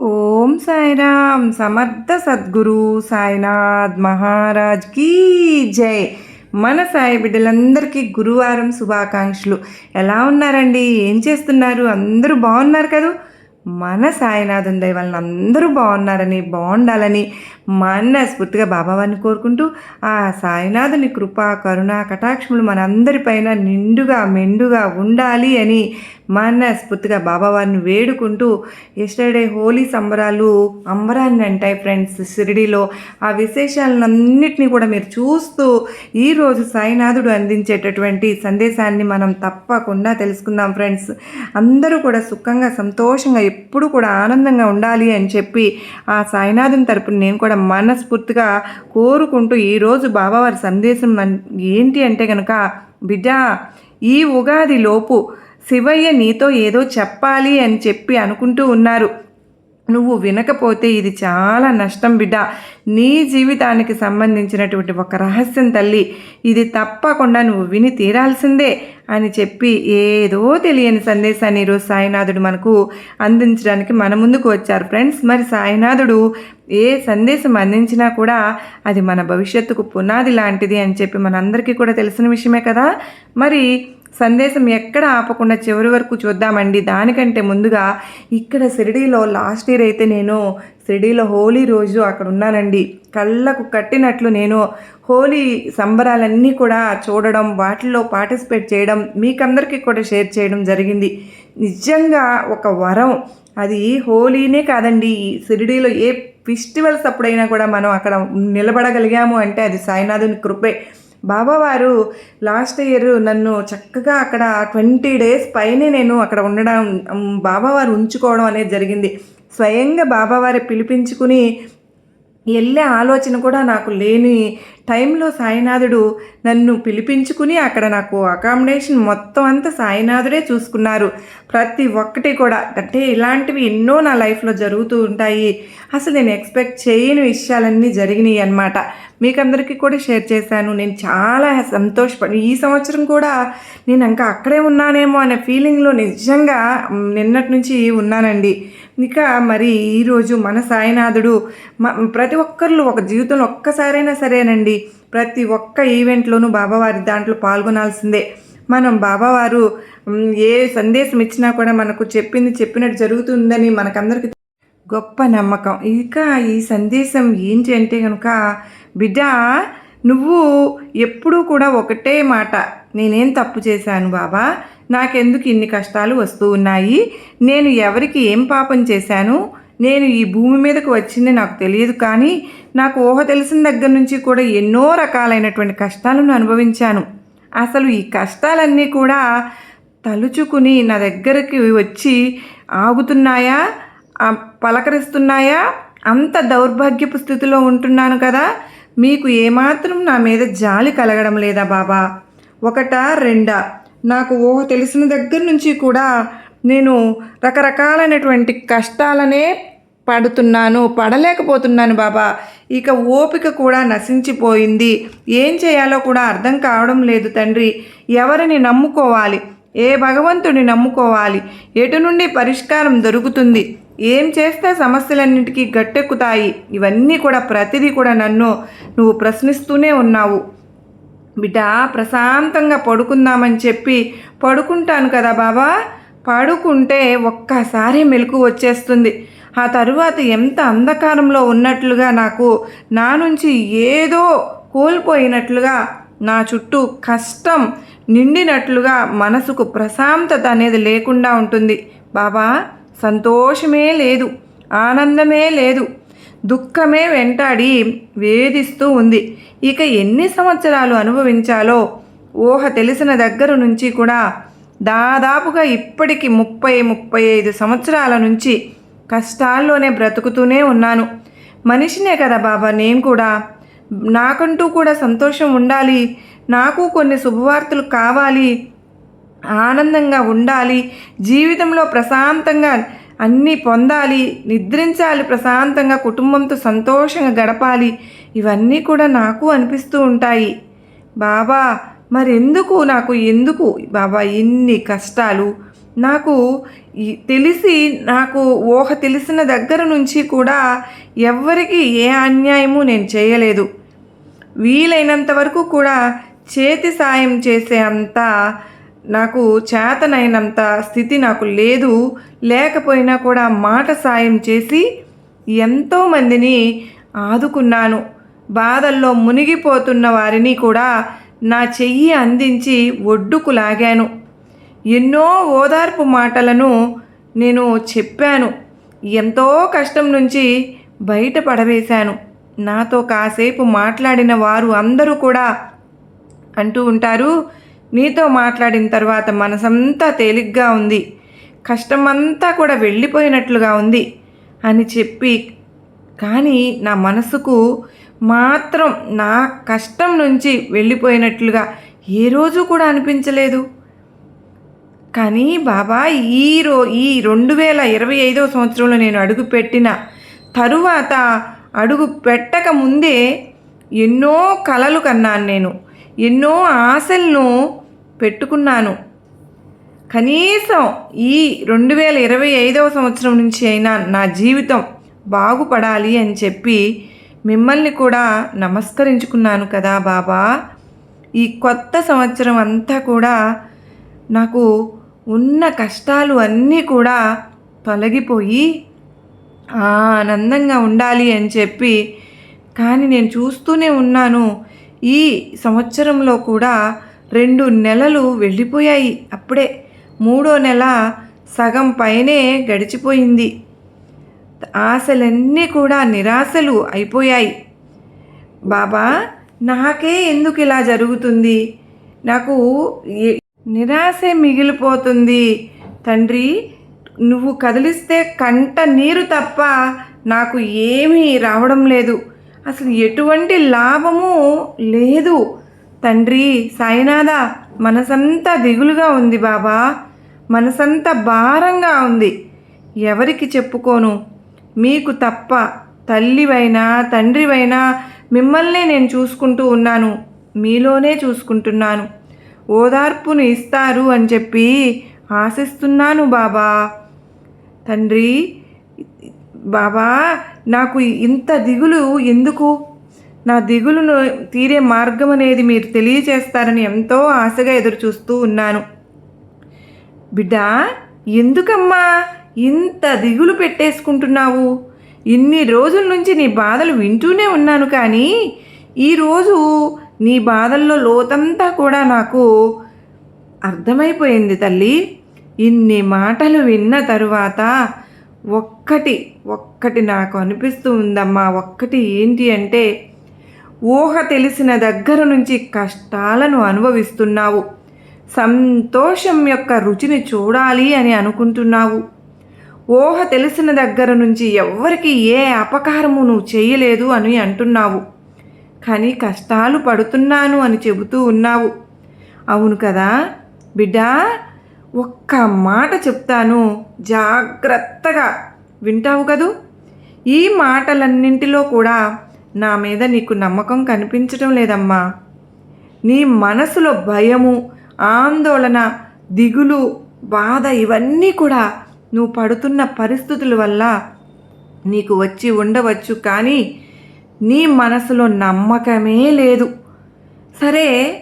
ఓం సాయిరామ్ సమర్థ సద్గురు సాయినాథ్ మహారాజ్ కీ జై. మన సాయి బిడ్డలందరికీ గురువారం శుభాకాంక్షలు. ఎలా ఉన్నారండి? ఏం చేస్తున్నారు? అందరూ బాగున్నారు కదా? మన సాయినాథం దయ వలన అందరూ బాగున్నారని బాగుండాలని మనస్ఫూర్తిగా బాబావారిని కోరుకుంటూ ఆ సాయినాథుని కృప కరుణ కటాక్షములు మనందరిపైన నిండుగా మెండుగా ఉండాలి అని మనస్ఫూర్తిగా బాబావారిని వేడుకుంటూ ఎస్టర్డే హోలీ సంబరాలు అంబరాన్ని అంటాయి ఫ్రెండ్స్ షిరిడిలో. ఆ విశేషాలన్నింటినీ కూడా మీరు చూస్తూ ఈరోజు సాయినాథుడు అందించేటటువంటి సందేశాన్ని మనం తప్పకుండా తెలుసుకుందాం ఫ్రెండ్స్ అందరూ కూడా సుఖంగా సంతోషంగా ఎప్పుడు కూడా ఆనందంగా ఉండాలి అని చెప్పి ఆ సాయినాథుని తరపున నేను కూడా మనస్ఫూర్తిగా కోరుకుంటూ ఈరోజు బాబావారి సందేశం మన్- ఏంటి అంటే కనుక బిడ్డ ఈ ఉగాది లోపు శివయ్య నీతో ఏదో చెప్పాలి అని చెప్పి అనుకుంటూ ఉన్నారు. నువ్వు వినకపోతే ఇది చాలా నష్టం బిడ్డ. నీ జీవితానికి సంబంధించినటువంటి ఒక రహస్యం తల్లి. ఇది తప్పకుండా నువ్వు విని తీరాల్సిందే అని చెప్పి ఏదో తెలియని సందేశాన్ని ఈరోజు సాయినాథుడు మనకు అందించడానికి మన ముందుకు వచ్చారు. ఫ్రెండ్స్ మరి సాయినాథుడు ఏ సందేశం అందించినా కూడా అది మన భవిష్యత్తుకు పునాది లాంటిది అని చెప్పి మనందరికీ కూడా తెలిసిన విషయమే కదా. మరి సందేశం ఎక్కడ ఆపకుండా చివరి వరకు చూద్దామండి. దానికంటే ముందుగా ఇక్కడ షిరిడీలో లాస్ట్ ఇయర్ అయితే నేను షిరిడీలో హోలీ రోజు అక్కడ ఉన్నానండి. కళ్ళకు కట్టినట్లు నేను హోలీ సంబరాలన్నీ కూడా చూడడం వాటిల్లో పార్టిసిపేట్ చేయడం మీకందరికీ కూడా షేర్ చేయడం జరిగింది. నిజంగా ఒక వరం. అది హోలీనే కాదండి. ఈ షిరిడీలో ఏ ఫెస్టివల్స్ అప్పుడైనా కూడా మనం అక్కడ నిలబడగలిగాము అంటే అది సాయినాథుని కృపే. బాబావారు లాస్ట్ ఇయర్ నన్ను చక్కగా అక్కడ ట్వంటీ డేస్ పైనే నేను అక్కడ ఉండడం బాబావారు ఉంచుకోవడం అనేది జరిగింది. స్వయంగా బాబావారి పిలిపించుకుని వెళ్ళే ఆలోచన కూడా నాకు లేని టైంలో సాయినాథుడు నన్ను పిలిపించుకుని అక్కడ నాకు అకామిడేషన్ మొత్తం అంతా సాయినాథుడే చూసుకున్నారు. ప్రతి ఒక్కటి కూడా. అంటే ఇలాంటివి ఎన్నో నా లైఫ్లో జరుగుతూ ఉంటాయి. అసలు నేను ఎక్స్పెక్ట్ చేయని విషయాలన్నీ జరిగినాయి అన్నమాట. మీకందరికీ కూడా షేర్ చేశాను. నేను చాలా సంతోషపడి ఈ సంవత్సరం కూడా నేను ఇంకా అక్కడే ఉన్నానేమో అనే ఫీలింగ్లో నిజంగా నిన్నటి నుంచి ఉన్నానండి. ఇక మరి ఈరోజు మన సాయినాథుడు మ- ప్రతి ఒక్కరు ఒక జీవితంలో ఒక్కసారైనా సరేనండి. ప్రతి ఒక్క ఈవెంట్లోనూ బాబావారి దాంట్లో పాల్గొనాల్సిందే. మనం బాబావారు ఏ సందేశం ఇచ్చినా కూడా మనకు చెప్పింది చెప్పినట్టు జరుగుతుందని మనకందరికీ గొప్ప నమ్మకం. ఇక ఈ సందేశం ఏంటి అంటే కనుక బిడ్డ నువ్వు ఎప్పుడూ కూడా ఒకటే మాట నేనేం తప్పు చేశాను బాబా? నాకెందుకు ఇన్ని కష్టాలు వస్తూ ఉన్నాయి? నేను ఎవరికి ఏం పాపం చేశాను? నేను ఈ భూమి మీదకు వచ్చింది నాకు తెలియదు కానీ నాకు ఊహ తెలిసిన దగ్గర నుంచి కూడా ఎన్నో రకాలైనటువంటి కష్టాలను అనుభవించాను. అసలు ఈ కష్టాలన్నీ కూడా తలుచుకుని నా దగ్గరికి వచ్చి ఆగుతున్నాయా? పలకరిస్తున్నాయా? అంత దౌర్భాగ్యపు స్థితిలో ఉంటున్నాను కదా. మీకు ఏమాత్రం నా మీద జాలి కలగడం లేదా బాబా? ఒకటా రెండా? నాకు ఊహ తెలిసిన దగ్గర నుంచి కూడా నేను రకరకాలైనటువంటి కష్టాలనే పడుతున్నాను పడలేకపోతున్నాను బాబా. ఇక ఓపిక కూడా నశించిపోయింది. ఏం చేయాలో కూడా అర్థం కావడం లేదు తండ్రి. ఎవరిని నమ్ముకోవాలి? ఏ భగవంతుని నమ్ముకోవాలి? ఎటు నుండి పరిష్కారం దొరుకుతుంది? ఏం చేస్తే సమస్యలన్నింటికీ గట్టెక్కుతాయి? ఇవన్నీ కూడా ప్రతిదీ కూడా నన్ను నువ్వు ప్రశ్నిస్తూనే ఉన్నావు. బిడ్డ ప్రశాంతంగా పడుకుందామని చెప్పి పడుకుంటాను కదా బాబా పడుకుంటే ఒక్కసారి మెలకు వచ్చేస్తుంది. ఆ తరువాత ఎంత అంధకారంలో ఉన్నట్లుగా నాకు నా నుంచి ఏదో కోల్పోయినట్లుగా నా చుట్టూ కష్టం నిండినట్లుగా మనసుకు ప్రశాంతత అనేది లేకుండా ఉంటుంది. బాబా సంతోషమే లేదు ఆనందమే లేదు. దుఃఖమే వెంటాడి వేధిస్తూ ఉంది. ఇక ఎన్ని సంవత్సరాలు అనుభవించాలో ఊహ తెలిసిన దగ్గర నుంచి కూడా దాదాపుగా ఇప్పటికి ముప్పై ముప్పై ఐదు సంవత్సరాల నుంచి కష్టాల్లోనే బ్రతుకుతూనే ఉన్నాను. మనిషినే కదా బాబా నేను కూడా. నాకంటూ కూడా సంతోషం ఉండాలి. నాకు కొన్ని శుభవార్తలు కావాలి. ఆనందంగా ఉండాలి. జీవితంలో ప్రశాంతంగా అన్నీ పొందాలి నిద్రించాలి ప్రశాంతంగా కుటుంబంతో సంతోషంగా గడపాలి. ఇవన్నీ కూడా నాకు అనిపిస్తూ ఉంటాయి. బాబా మరెందుకు నాకు ఎందుకు? బాబా ఇన్ని కష్టాలు. నాకు తెలిసి నాకు ఊహ తెలిసిన దగ్గర నుంచి కూడా ఎవ్వరికి ఏ అన్యాయము నేను చేయలేదు. వీలైనంత వరకు కూడా చేతి సాయం చేసే అంత నాకు చేతనైనంత స్థితి నాకు లేదు లేకపోయినా కూడా మాట సాయం చేసి ఎంతోమందిని ఆదుకున్నాను. బాధల్లో మునిగిపోతున్న వారిని కూడా నా చెయ్యి అందించి ఒడ్డుకు లాగాను. ఎన్నో ఓదార్పు మాటలను నేను చెప్పాను. ఎంతో కష్టం నుంచి బయటపడవేశాను నాతో కాసేపు మాట్లాడిన వారు అందరూ కూడా అంటూ ఉంటారు నీతో మాట్లాడిన తర్వాత మనసంతా తేలిగ్గా ఉంది. కష్టమంతా కూడా వెళ్ళిపోయినట్లుగా ఉంది అని చెప్పి కానీ నా మనసుకు మాత్రం నా కష్టం నుంచి వెళ్ళిపోయినట్లుగా ఏ రోజు కూడా అనిపించలేదు. కానీ బాబా ఈ రో ఈ రెండు వేల ఇరవై ఐదవ సంవత్సరంలో నేను అడుగు పెట్టిన తరువాత అడుగు పెట్టక ముందే ఎన్నో కలలు కన్నాను నేను. ఎన్నో ఆశలను పెట్టుకున్నాను. కనీసం ఈ రెండు వేల ఇరవై ఐదవ సంవత్సరం నుంచి అయినా నా జీవితం బాగుపడాలి అని చెప్పి మిమ్మల్ని కూడా నమస్కరించుకున్నాను కదా బాబా. ఈ కొత్త సంవత్సరం అంతా కూడా నాకు ఉన్న కష్టాలు అన్నీ కూడా తొలగిపోయి ఆనందంగా ఉండాలి అని చెప్పి కానీ నేను చూస్తూనే ఉన్నాను. ఈ సంవత్సరంలో కూడా రెండు నెలలు వెళ్ళిపోయాయి. అప్పుడే మూడో నెల సగం పైనే గడిచిపోయింది. ఆశలన్నీ కూడా నిరాశలు అయిపోయాయి. బాబా నాకే ఎందుకు ఇలా జరుగుతుంది? నాకు ఏ- నిరాశే మిగిలిపోతుంది. తండ్రి నువ్వు కదిలిస్తే కంట నీరు తప్ప నాకు ఏమీ రావడం లేదు. అసలు ఎటువంటి లాభము లేదు. తండ్రి సాయినాథ మనసంతా దిగులుగా ఉంది బాబా. మనసంతా భారంగా ఉంది. ఎవరికి చెప్పుకోను? మీకు తప్ప తల్లివైనా తండ్రివైనా మిమ్మల్నే నేను చూసుకుంటూ ఉన్నాను. మీలోనే చూసుకుంటున్నాను. ఓదార్పును ఇస్తారు అని చెప్పి ఆశిస్తున్నాను బాబా. తండ్రి బాబా నాకు ఇంత దిగులు ఎందుకు? నా దిగులును తీరే మార్గం అనేది మీరు తెలియచేస్తారని ఎంతో ఆశగా ఎదురు చూస్తూ ఉన్నాను. బిడ్డ ఎందుకమ్మా ఇంత దిగులు పెట్టేసుకుంటున్నావు? ఇన్ని రోజుల నుంచి నీ బాధలు వింటూనే ఉన్నాను కానీ ఈరోజు నీ బాధల్లో లోతంతా కూడా నాకు అర్థమైపోయింది తల్లి. ఇన్ని మాటలు విన్న తరువాత ఒక్కటి ఒక్కటి నాకు అనిపిస్తూ ఉందమ్మా. ఒక్కటి ఏంటి అంటే ఊహ తెలిసిన దగ్గర నుంచి కష్టాలను అనుభవిస్తున్నావు. సంతోషం యొక్క రుచిని చూడాలి అని అనుకుంటున్నావు. ఊహ తెలిసిన దగ్గర నుంచి ఎవ్వరికి ఏ అపకారము నువ్వు చేయలేదు అని అంటున్నావు. కానీ కష్టాలు పడుతున్నాను అని చెబుతూ ఉన్నావు. అవును కదా? బిడ్డా ఒక్క మాట చెప్తాను. జాగ్రత్తగా వింటావు కదూ? ఈ మాటలన్నింటిలో కూడా నా మీద నీకు నమ్మకం కనిపించడం లేదమ్మా. నీ మనసులో భయము ఆందోళన దిగులు బాధ ఇవన్నీ కూడా నువ్వు పడుతున్న పరిస్థితుల వల్ల నీకు వచ్చి ఉండవచ్చు కానీ నీ మనసులో నమ్మకమే లేదు. సరే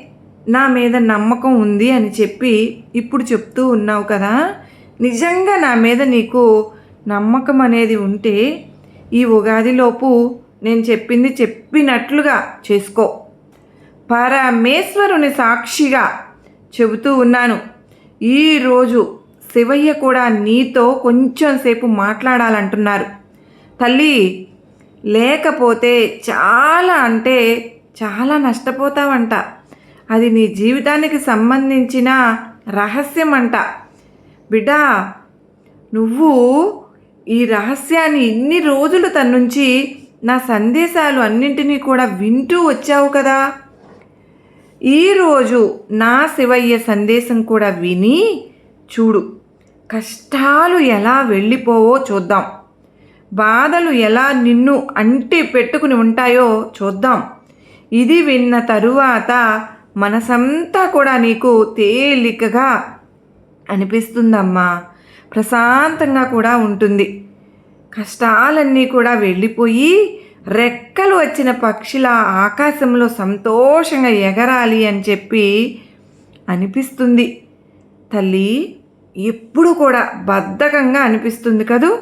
నా మీద నమ్మకం ఉంది అని చెప్పి ఇప్పుడు చెప్తూ ఉన్నావు కదా? నిజంగా నా మీద నీకు నమ్మకం అనేది ఉంటే ఈ ఉగాదిలోపు నేను చెప్పింది చెప్పినట్లుగా చేసుకో. పరమేశ్వరుని సాక్షిగా చెబుతూ ఉన్నాను. ఈరోజు శివయ్య కూడా నీతో కొంచెం సేపు మాట్లాడాలంటున్నారు. తల్లి లేకపోతే చాలా అంటే చాలా నష్టపోతావంట. అది నీ జీవితానికి సంబంధించిన రహస్యం అంట బిడ్డా నువ్వు ఈ రహస్యాన్ని ఇన్ని రోజులు తన నుంచి నా సందేశాలు అన్నింటినీ కూడా వింటూ వచ్చావు కదా. ఈరోజు నా శివయ్య సందేశం కూడా విని చూడు. కష్టాలు ఎలా వెళ్ళిపోవో చూద్దాం. బాధలు ఎలా నిన్ను అంటి పెట్టుకుని ఉంటాయో చూద్దాం. ఇది విన్న తరువాత మనసంతా కూడా నీకు తేలికగా అనిపిస్తుందమ్మా. ప్రశాంతంగా కూడా ఉంటుంది. కష్టాలన్నీ కూడా వెళ్ళిపోయి రెక్కలు వచ్చిన పక్షిలా ఆకాశంలో సంతోషంగా ఎగరాలి అని చెప్పి అనిపిస్తుంది. తల్లి ఎప్పుడు కూడా బద్ధకంగా అనిపిస్తుంది కదూ?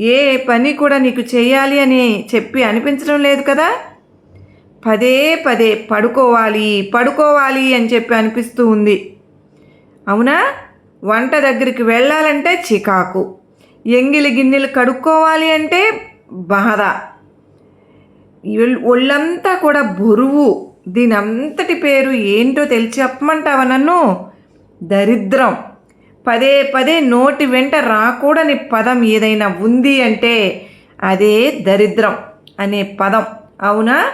ఏ పని కూడా నీకు చేయాలి అని చెప్పి అనిపించడం లేదు కదా? పదే పదే పడుకోవాలి పడుకోవాలి అని చెప్పి అనిపిస్తూ ఉంది. అవునా? వంట దగ్గరికి వెళ్ళాలంటే చికాకు. ఎంగిలి గిన్నెలు కడుక్కోవాలి అంటే బాధ. ఒళ్ళంతా కూడా బరువు. దీని అంతటి పేరు ఏంటో తెలిసి చెప్పమంటావా నన్ను? దరిద్రం. పదే పదే నోటి వెంట రాకూడని పదం ఏదైనా ఉంది అంటే అదే దరిద్రం అనే పదం. అవునా?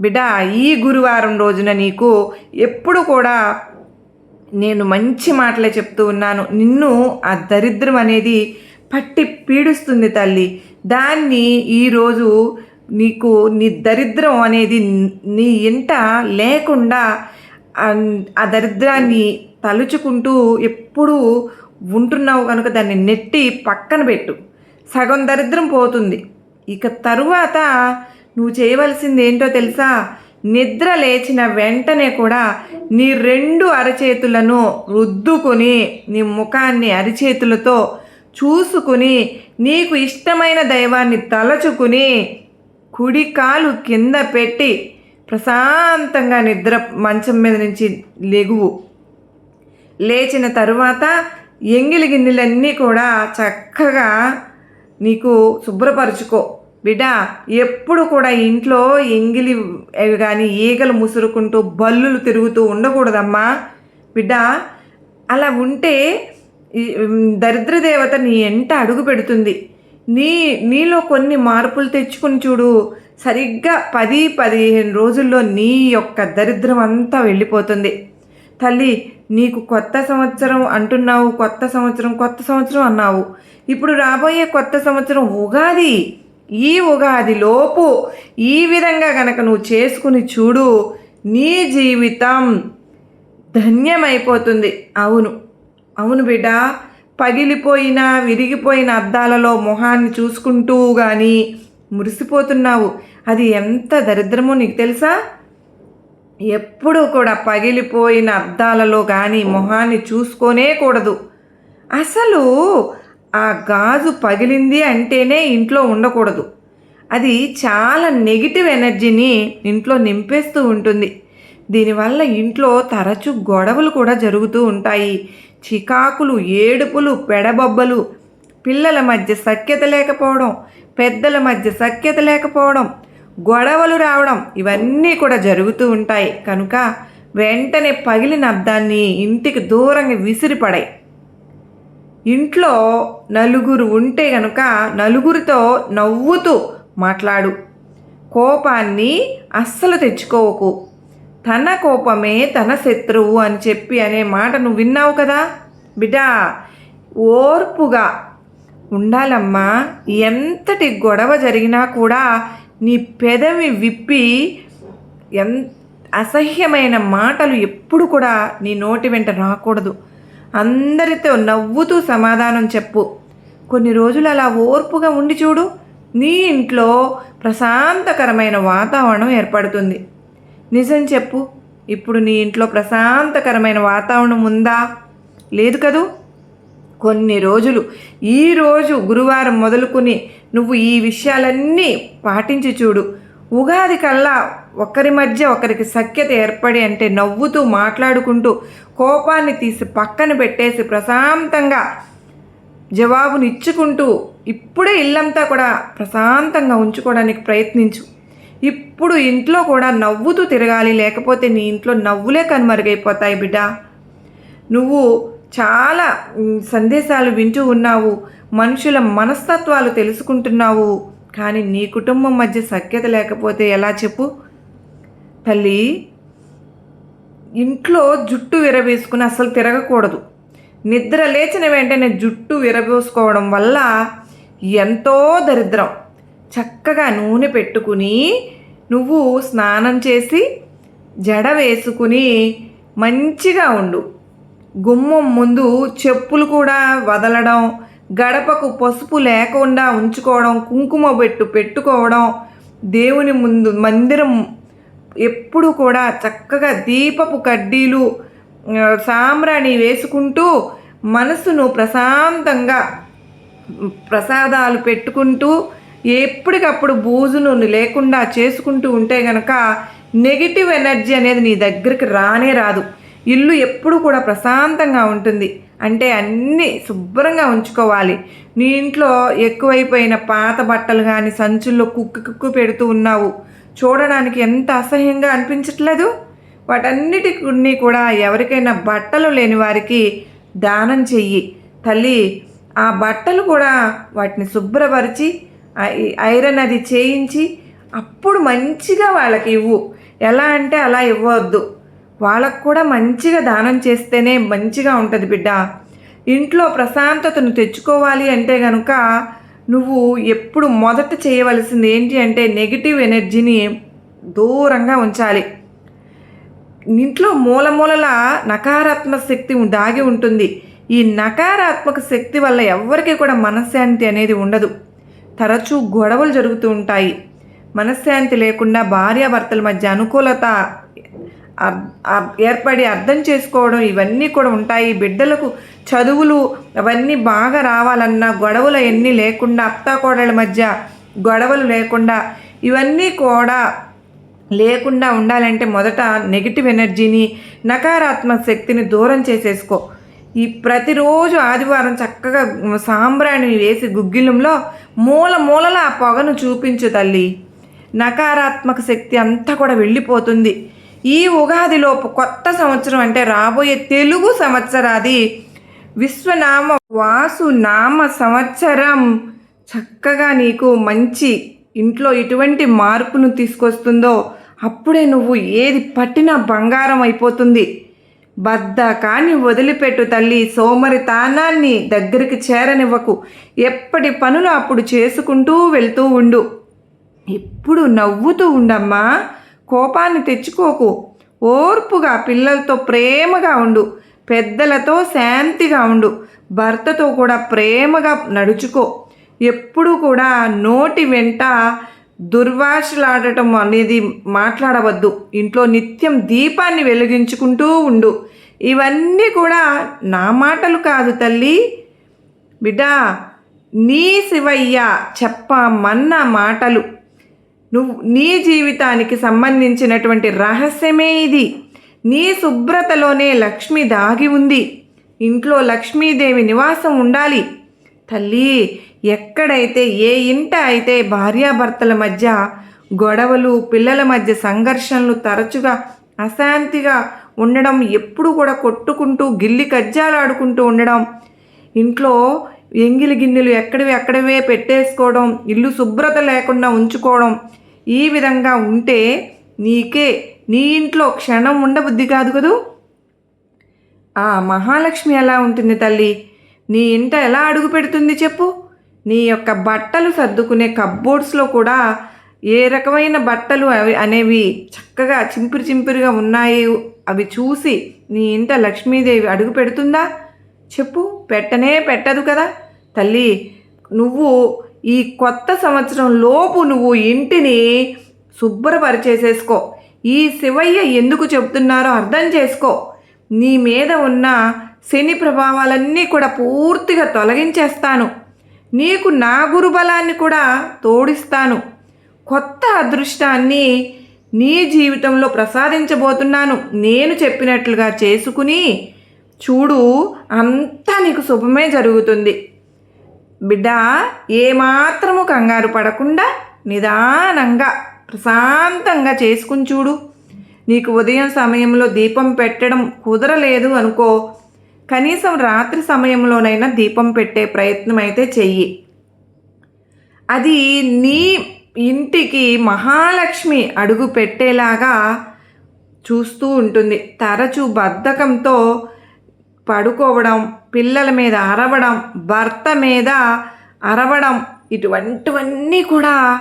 బిడ్డ ఈ గురువారం రోజున నీకు ఎప్పుడు కూడా నేను మంచి మాటలే చెప్తూ ఉన్నాను. నిన్ను ఆ దరిద్రం అనేది పట్టి పీడిస్తుంది తల్లి. దాన్ని ఈరోజు నీకు నీ దరిద్రం అనేది నీ ఇంట లేకుండా ఆ- దరిద్రాన్ని తలుచుకుంటూ ఎప్పుడూ ఉంటున్నావు కనుక దాన్ని నెట్టి పక్కన పెట్టు. సగం దరిద్రం పోతుంది. ఇక తరువాత నువ్వు చేయవలసింది ఏంటో తెలుసా? నిద్ర లేచిన వెంటనే కూడా నీ రెండు అరచేతులను రుద్దుకొని నీ ముఖాన్ని అరిచేతులతో చూసుకుని నీకు ఇష్టమైన దైవాన్ని తలచుకుని కుడి కాలు కింద పెట్టి ప్రశాంతంగా నిద్ర మంచం మీద నుంచి లెగువు. లేచిన తరువాత ఎంగిలి గిన్నెలన్నీ కూడా చక్కగా నీకు శుభ్రపరుచుకో. బిడ్డ ఎప్పుడు కూడా ఇంట్లో ఎంగిలి అవి కానీ ఈగలు ముసురుకుంటూ బల్లులు తిరుగుతూ ఉండకూడదమ్మా. బిడ్డ అలా ఉంటే దరిద్ర దేవత నీ ఎంట అడుగు పెడుతుంది. నీ నీలో కొన్ని మార్పులు తెచ్చుకుని చూడు. సరిగ్గా పది పదిహేను రోజుల్లో నీ యొక్క దరిద్రం అంతా వెళ్ళిపోతుంది. తల్లి నీకు కొత్త సంవత్సరం అంటున్నావు కొత్త సంవత్సరం కొత్త సంవత్సరం అన్నావు. ఇప్పుడు రాబోయే కొత్త సంవత్సరం ఉగాది. ఈ ఉగాది లోపు ఈ విధంగా గనక నువ్వు చేసుకుని చూడు నీ జీవితం ధన్యమైపోతుంది. అవును. అవును బిడ్డ పగిలిపోయిన విరిగిపోయిన అద్దాలలో మొహాన్ని చూసుకుంటూ కానీ మురిసిపోతున్నావు. అది ఎంత దరిద్రమో నీకు తెలుసా? ఎప్పుడూ కూడా పగిలిపోయిన అద్దాలలో కానీ మొహాన్ని చూసుకోనే కూడదు. అసలు ఆ గాజు పగిలింది అంటేనే ఇంట్లో ఉండకూడదు. అది చాలా నెగిటివ్ ఎనర్జీని ఇంట్లో నింపేస్తూ ఉంటుంది. దీనివల్ల ఇంట్లో తరచు గొడవలు కూడా జరుగుతూ ఉంటాయి. చికాకులు ఏడుపులు పెడబొబ్బలు పిల్లల మధ్య సఖ్యత లేకపోవడం పెద్దల మధ్య సఖ్యత లేకపోవడం గొడవలు రావడం ఇవన్నీ కూడా జరుగుతూ ఉంటాయి. కనుక వెంటనే పగిలిన అద్దాన్ని ఇంటికి దూరంగా విసిరిపడాయి ఇంట్లో నలుగురు ఉంటే గనుక నలుగురితో నవ్వుతూ మాట్లాడు. కోపాన్ని అస్సలు తెచ్చుకోవకు తన కోపమే తన శత్రువు అని చెప్పి అనే మాట నువ్వు విన్నావు కదా? బిడ్డా ఓర్పుగా ఉండాలమ్మా. ఎంతటి గొడవ జరిగినా కూడా నీ పెదవి విప్పి ఎం అసహ్యమైన మాటలు ఎప్పుడు కూడా నీ నోటి వెంట రాకూడదు. అందరితో నవ్వుతూ సమాధానం చెప్పు. కొన్ని రోజులు అలా ఓర్పుగా ఉండి చూడు. నీ ఇంట్లో ప్రశాంతకరమైన వాతావరణం ఏర్పడుతుంది. నిజం చెప్పు. ఇప్పుడు నీ ఇంట్లో ప్రశాంతకరమైన వాతావరణం ఉందా? లేదు కదూ? కొన్ని రోజులు ఈరోజు గురువారం మొదలుకుని నువ్వు ఈ విషయాలన్నీ పాటించి చూడు. ఉగాది కల్లా ఒకరి మధ్య ఒకరికి సఖ్యత ఏర్పడి అంటే నవ్వుతూ మాట్లాడుకుంటూ కోపాన్ని తీసి పక్కన పెట్టేసి ప్రశాంతంగా జవాబుని ఇచ్చుకుంటూ ఇప్పుడే ఇల్లంతా కూడా ప్రశాంతంగా ఉంచుకోవడానికి ప్రయత్నించు. ఇప్పుడు ఇంట్లో కూడా నవ్వుతూ తిరగాలి లేకపోతే నీ ఇంట్లో నవ్వులే కనుమరుగైపోతాయి బిడ్డ. నువ్వు చాలా సందేశాలు వింటూ ఉన్నావు మనుషుల మనస్తత్వాలు తెలుసుకుంటున్నావు కానీ నీ కుటుంబం మధ్య సఖ్యత లేకపోతే ఎలా చెప్పు? తల్లి ఇంట్లో జుట్టు విరవేసుకుని అసలు తిరగకూడదు. నిద్ర లేచిన వెంటనే జుట్టు విరబోసుకోవడం వల్ల ఎంతో దరిద్రం. చక్కగా నూనె పెట్టుకుని నువ్వు స్నానం చేసి జడ వేసుకుని మంచిగా ఉండు. గుమ్మం ముందు చెప్పులు కూడా వదలడం గడపకు పసుపు లేకుండా ఉంచుకోవడం కుంకుమ పెట్టు పెట్టుకోవడం దేవుని ముందు మందిరం ఎప్పుడు కూడా చక్కగా దీపపు కడ్డీలు సాంబ్రాణి వేసుకుంటూ మనసును ప్రశాంతంగా ప్రసాదాలు పెట్టుకుంటూ ఎప్పటికప్పుడు బూజును లేకుండా చేసుకుంటూ ఉంటే గనక నెగిటివ్ ఎనర్జీ అనేది నీ దగ్గరికి రానే రాదు. ఇల్లు ఎప్పుడు కూడా ప్రశాంతంగా ఉంటుంది. అంటే అన్నీ శుభ్రంగా ఉంచుకోవాలి. నీ ఇంట్లో ఎక్కువైపోయిన పాత బట్టలు కానీ సంచుల్లో కుక్కు కుక్కు పెడుతూ ఉన్నావు. చూడడానికి ఎంత అసహ్యంగా అనిపించట్లేదు? వాటన్నిటిని కూడా ఎవరికైనా బట్టలు లేని వారికి దానం చెయ్యి. తల్లి ఆ బట్టలు కూడా వాటిని శుభ్రపరిచి ఐరన్ అది చేయించి అప్పుడు మంచిగా వాళ్ళకి ఇవ్వు. ఎలా అంటే అలా ఇవ్వద్దు. వాళ్ళకు కూడా మంచిగా దానం చేస్తేనే మంచిగా ఉంటుంది బిడ్డ. ఇంట్లో ప్రశాంతతను తెచ్చుకోవాలి అంటే కనుక నువ్వు ఎప్పుడు మొదట చేయవలసింది ఏంటి అంటే నెగిటివ్ ఎనర్జీని దూరంగా ఉంచాలి. ఇంట్లో మూలమూలల నకారాత్మక శక్తి దాగి ఉంటుంది. ఈ నకారాత్మక శక్తి వల్ల ఎవరికి కూడా మనశ్శాంతి అనేది ఉండదు. తరచూ గొడవలు జరుగుతూ ఉంటాయి. మనశ్శాంతి లేకుండా భార్యాభర్తల మధ్య అనుకూలత ఏర్పడి అర్థం చేసుకోవడం ఇవన్నీ కూడా ఉంటాయి. బిడ్డలకు చదువులు అవన్నీ బాగా రావాలన్నా గొడవలు ఎన్ని లేకుండా అత్తాకోడళ్ళ మధ్య గొడవలు లేకుండా ఇవన్నీ కూడా లేకుండా ఉండాలంటే మొదట నెగిటివ్ ఎనర్జీని నకారాత్మక శక్తిని దూరం చేసేసుకో. ఈ ప్రతిరోజు ఆదివారం చక్కగా సాంబ్రాణి వేసి గుగ్గిలంలో మూల మూలల ఆ పొగను చూపించు తల్లి. నకారాత్మక శక్తి అంతా కూడా వెళ్ళిపోతుంది. ఈ ఉగాదిలోపు కొత్త సంవత్సరం అంటే రాబోయే తెలుగు సంవత్సరాది విశ్వనామ వాసు నామ సంవత్సరం చక్కగా నీకు మంచి ఇంట్లో ఎటువంటి మార్పును తీసుకొస్తుందో అప్పుడే నువ్వు ఏది పట్టినా బంగారం అయిపోతుంది. బద్ధకాన్ని వదిలిపెట్టు తల్లి సోమరితానాన్ని దగ్గరికి చేరనివ్వకు. ఎప్పటి పనులు అప్పుడు చేసుకుంటూ వెళ్తూ ఉండు. ఎప్పుడు నవ్వుతూ ఉండమ్మా కోపాన్ని తెచ్చుకోకు. ఓర్పుగా పిల్లలతో ప్రేమగా ఉండు. పెద్దలతో శాంతిగా ఉండు. భర్తతో కూడా ప్రేమగా నడుచుకో. ఎప్పుడు కూడా నోటి వెంట దుర్వాషలాడటం అనేది మాట్లాడవద్దు. ఇంట్లో నిత్యం దీపాన్ని వెలిగించుకుంటూ ఉండు. ఇవన్నీ కూడా నా మాటలు కాదు తల్లి. బిడ్డా నీ శివయ్య చెప్పమన్న మాటలు. నువ్వు నీ జీవితానికి సంబంధించినటువంటి రహస్యమే ఇది. నీ శుభ్రతలోనే లక్ష్మి దాగి ఉంది. ఇంట్లో లక్ష్మీదేవి నివాసం ఉండాలి. తల్లి ఎక్కడైతే ఏ ఇంట అయితే భార్యాభర్తల మధ్య గొడవలు పిల్లల మధ్య సంఘర్షణలు తరచుగా అశాంతిగా ఉండడం ఎప్పుడు కూడా కొట్టుకుంటూ గిల్లి కజ్జాలాడుకుంటూ ఉండడం ఇంట్లో ఎంగిలి గిన్నెలు ఎక్కడివి ఎక్కడవే పెట్టేసుకోవడం ఇల్లు శుభ్రత లేకుండా ఉంచుకోవడం ఈ విధంగా ఉంటే నీకే నీ ఇంట్లో క్షణం ఉండబుద్ధి కాదు కదూ? ఆ మహాలక్ష్మి ఎలా ఉంటుంది తల్లి? నీ ఇంట ఎలా అడుగు పెడుతుంది చెప్పు? నీ యొక్క బట్టలు సర్దుకునే కబ్బోర్డ్స్లో కూడా ఏ రకమైన బట్టలు అవి అనేవి చక్కగా చింపిరి చింపిరిగా ఉన్నాయి అవి చూసి నీ ఇంట లక్ష్మీదేవి అడుగు పెడుతుందా? చెప్పు పెట్టనే పెట్టదు కదా. తల్లి నువ్వు ఈ కొత్త సంవత్సరం లోపు నువ్వు ఇంటిని శుభ్రపరిచేసేసుకో. ఈ శివయ్య ఎందుకు చెప్తున్నారో అర్థం చేసుకో. నీ మీద ఉన్న శని ప్రభావాలన్నీ కూడా పూర్తిగా తొలగించేస్తాను. నీకు నా గురుబలాన్ని కూడా తోడిస్తాను. కొత్త అదృష్టాన్ని నీ జీవితంలో ప్రసాదించబోతున్నాను. నేను చెప్పినట్లుగా చేసుకుని చూడు అంతా నీకు శుభమే జరుగుతుంది. బిడ్డ ఏమాత్రము కంగారు పడకుండా నిదానంగా ప్రశాంతంగా చేసుకుని చూడు. నీకు ఉదయం సమయంలో దీపం పెట్టడం కుదరలేదు అనుకో కనీసం రాత్రి సమయంలోనైనా దీపం పెట్టే ప్రయత్నం అయితే చెయ్యి. అది నీ ఇంటికి మహాలక్ష్మి అడుగు పెట్టేలాగా చూస్తూ ఉంటుంది. తరచూ బద్ధకంతో పడుకోవడం పిల్లల మీద అరవడం భర్త మీద అరవడం ఇటువంటివన్నీ కూడా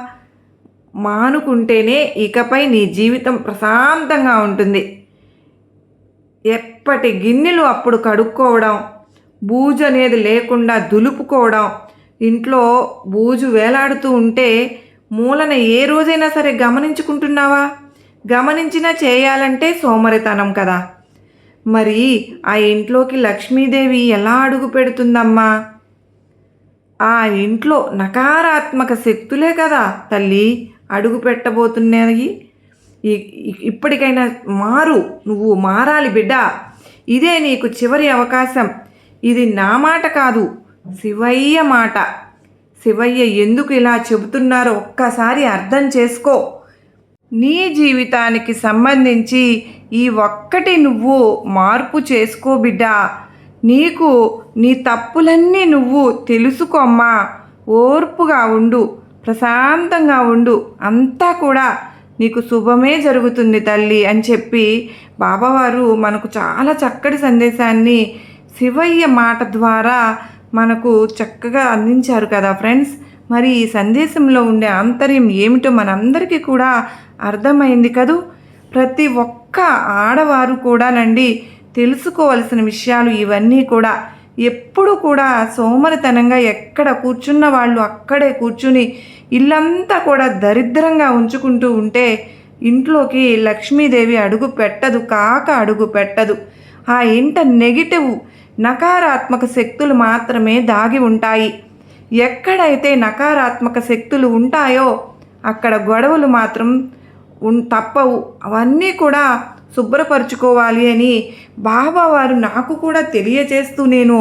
మానుకుంటేనే ఇకపై నీ జీవితం ప్రశాంతంగా ఉంటుంది. ఎప్పటి గిన్నెలు అప్పుడు కడుక్కోవడం బూజు అనేది లేకుండా దులుపుకోవడం ఇంట్లో బూజు వేలాడుతూ ఉంటే మూలన ఏ రోజైనా సరే గమనించుకుంటున్నావా? గమనించినా చేయాలంటే సోమరితనం కదా. మరి ఆ ఇంట్లోకి లక్ష్మీదేవి ఎలా అడుగు పెడుతుందమ్మా? ఆ ఇంట్లో నకారాత్మక శక్తులే కదా తల్లి అడుగు పెట్టబోతున్నాయి. ఇప్పటికైనా మారు నువ్వు మారాలి బిడ్డ. ఇదే నీకు చివరి అవకాశం. ఇది నా మాట కాదు శివయ్య మాట. శివయ్య ఎందుకు ఇలా చెబుతున్నారో ఒక్కసారి అర్థం చేసుకో. నీ జీవితానికి సంబంధించి ఈ ఒక్కటి నువ్వు మార్పు చేసుకో బిడ్డా. నీకు నీ తప్పులన్నీ నువ్వు తెలుసుకోమ్మా ఓర్పుగా ఉండు ప్రశాంతంగా ఉండు అంతా కూడా నీకు శుభమే జరుగుతుంది తల్లి అని చెప్పి బాబావారు మనకు చాలా చక్కటి సందేశాన్ని శివయ్య మాట ద్వారా మనకు చక్కగా అందించారు కదా ఫ్రెండ్స్. మరి ఈ సందేశంలో ఉండే ఆంతర్యం ఏమిటో మనందరికీ కూడా అర్థమైంది కదూ. ప్రతి ఒక్క ఆడవారు కూడానండి తెలుసుకోవలసిన విషయాలు ఇవన్నీ కూడా ఎప్పుడు కూడా సోమరితనంగా ఎక్కడ కూర్చున్న వాళ్ళు అక్కడే కూర్చుని ఇల్లంతా కూడా దరిద్రంగా ఉంచుకుంటూ ఉంటే ఇంట్లోకి లక్ష్మీదేవి అడుగు పెట్టదు కాక అడుగు పెట్టదు. ఆ ఇంట నెగిటివ్ నకారాత్మక శక్తులు మాత్రమే దాగి ఉంటాయి. ఎక్కడైతే నకారాత్మక శక్తులు ఉంటాయో అక్కడ గొడవలు మాత్రం ఉన్ తప్పవు. అవన్నీ కూడా శుభ్రపరచుకోవాలి అని బాబావారు నాకు కూడా తెలియజేస్తూ నేను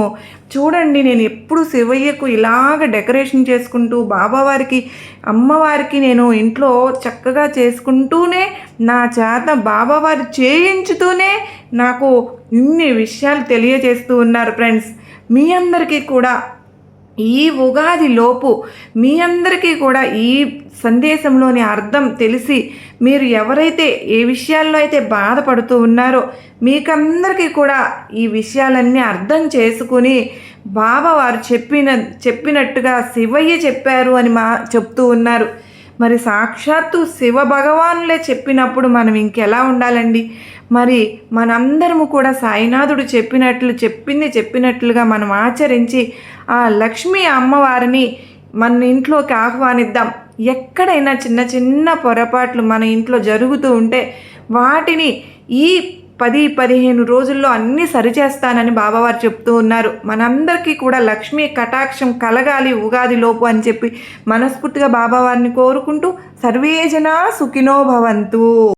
చూడండి నేను ఎప్పుడు శివయ్యకు ఇలాగ డెకరేషన్ చేసుకుంటూ బాబావారికి అమ్మవారికి నేను ఇంట్లో చక్కగా చేసుకుంటూనే నా చేత బాబావారు చేయించుతూనే నాకు ఇన్ని విషయాలు తెలియజేస్తూ ఉన్నారు ఫ్రెండ్స్ మీ అందరికీ కూడా ఈ ఉగాది లోపు మీ అందరికీ కూడా ఈ సందేశంలోని అర్థం తెలిసి మీరు ఎవరైతే ఏ విషయాల్లో అయితే బాధపడుతూ ఉన్నారో మీకందరికీ కూడా ఈ విషయాలన్నీ అర్థం చేసుకుని బాబా వారు చెప్పిన చెప్పినట్టుగా శివయ్య చెప్పారు అని మా చెప్తూ ఉన్నారు. మరి సాక్షాత్తు శివ భగవానులే చెప్పినప్పుడు మనం ఇంకెలా ఉండాలండి? మరి మనందరము కూడా సాయినాథుడు చెప్పినట్లు చెప్పింది చెప్పినట్లుగా మనం ఆచరించి ఆ లక్ష్మీ అమ్మవారిని మన ఇంట్లోకి ఆహ్వానిద్దాం. ఎక్కడైనా చిన్న చిన్న పొరపాట్లు మన ఇంట్లో జరుగుతూ ఉంటే వాటిని ఈ పది పదిహేను రోజుల్లో అన్నీ సరిచేస్తానని బాబావారు చెప్తూ ఉన్నారు. మనందరికీ కూడా లక్ష్మీ కటాక్షం కలగాలి ఉగాది లోపు అని చెప్పి మనస్ఫూర్తిగా బాబావారిని కోరుకుంటూ సర్వేజన సుఖినో భవంతు.